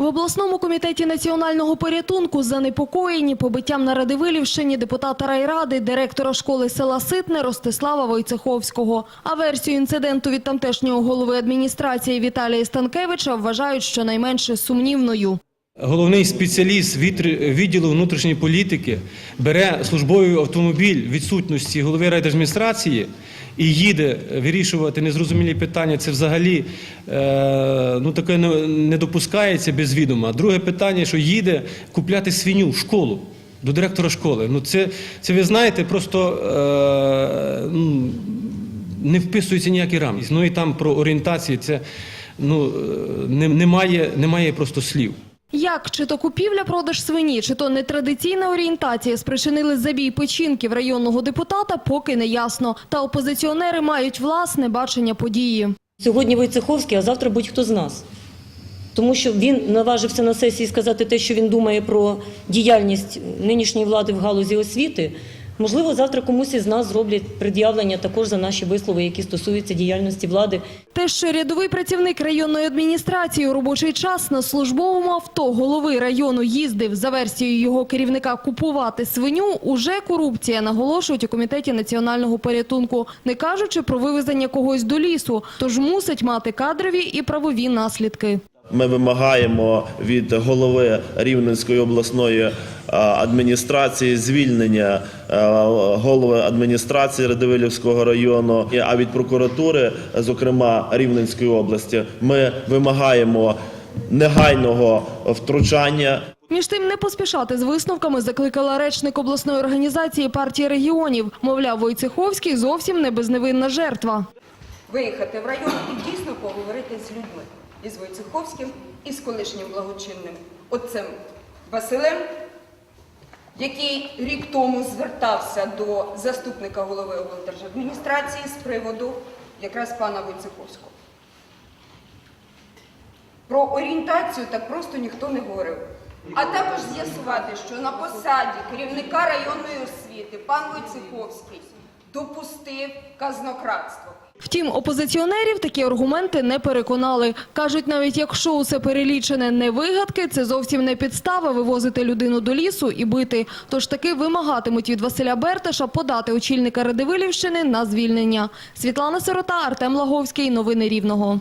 В обласному комітеті національного порятунку занепокоєні побиттям на Радивилівщині депутата райради, директора школи села Ситне Ростислава Войцеховського. А версію інциденту від тамтешнього голови адміністрації Віталія Станкевича вважають щонайменше сумнівною. Головний спеціаліст від- відділу внутрішньої політики бере службовий автомобіль відсутності голови райдержадміністрації і їде вирішувати незрозумілі питання. Це взагалі е, ну, таке не, допускається без відома. Друге питання, що їде купляти свиню в школу. До директора школи. Ну це, це ви знаєте, просто е, ну, не вписується ніякі рамки. Ну і там про орієнтацію це ну, е, не, немає, немає просто слів. Як чи то купівля-продаж свині, чи то нетрадиційна орієнтація спричинили забій печінків районного депутата, поки не ясно. Та опозиціонери мають власне бачення події. Сьогодні Войцеховський, а завтра будь-хто з нас. Тому що він наважився на сесії сказати те, що він думає про діяльність нинішньої влади в галузі освіти. Можливо, завтра комусь із нас зроблять пред'явлення також за наші вислови, які стосуються діяльності влади. Те, що рядовий працівник районної адміністрації у робочий час на службовому авто голови району їздив за версією його керівника купувати свиню, уже корупція, наголошують у комітеті національного порятунку, не кажучи про вивезення когось до лісу, тож мусить мати кадрові і правові наслідки. Ми вимагаємо від голови Рівненської обласної адміністрації звільнення голови адміністрації Радивилівського району, а від прокуратури, зокрема Рівненської області, ми вимагаємо негайного втручання. Між тим не поспішати з висновками закликала речник обласної організації партії регіонів. Мовляв, Войцеховський зовсім не безневинна жертва. виїхати в район і дійсно поговорити з людьми. І з Войцеховським, і з колишнім благочинним отцем Василем, який рік тому звертався до заступника голови облдержадміністрації з приводу якраз пана Войцеховського. Про орієнтацію так просто ніхто не говорив. А також з'ясувати, що на посаді керівника районної освіти пан Войцеховський допустив казнократство. Втім, опозиціонерів такі аргументи не переконали. Кажуть, навіть якщо усе перелічене не вигадки, це зовсім не підстава вивозити людину до лісу і бити. Тож таки вимагатимуть від Василя Берташа подати очільника Радивилівщини на звільнення. Світлана Сирота, Артем Лаговський. Новини Рівного.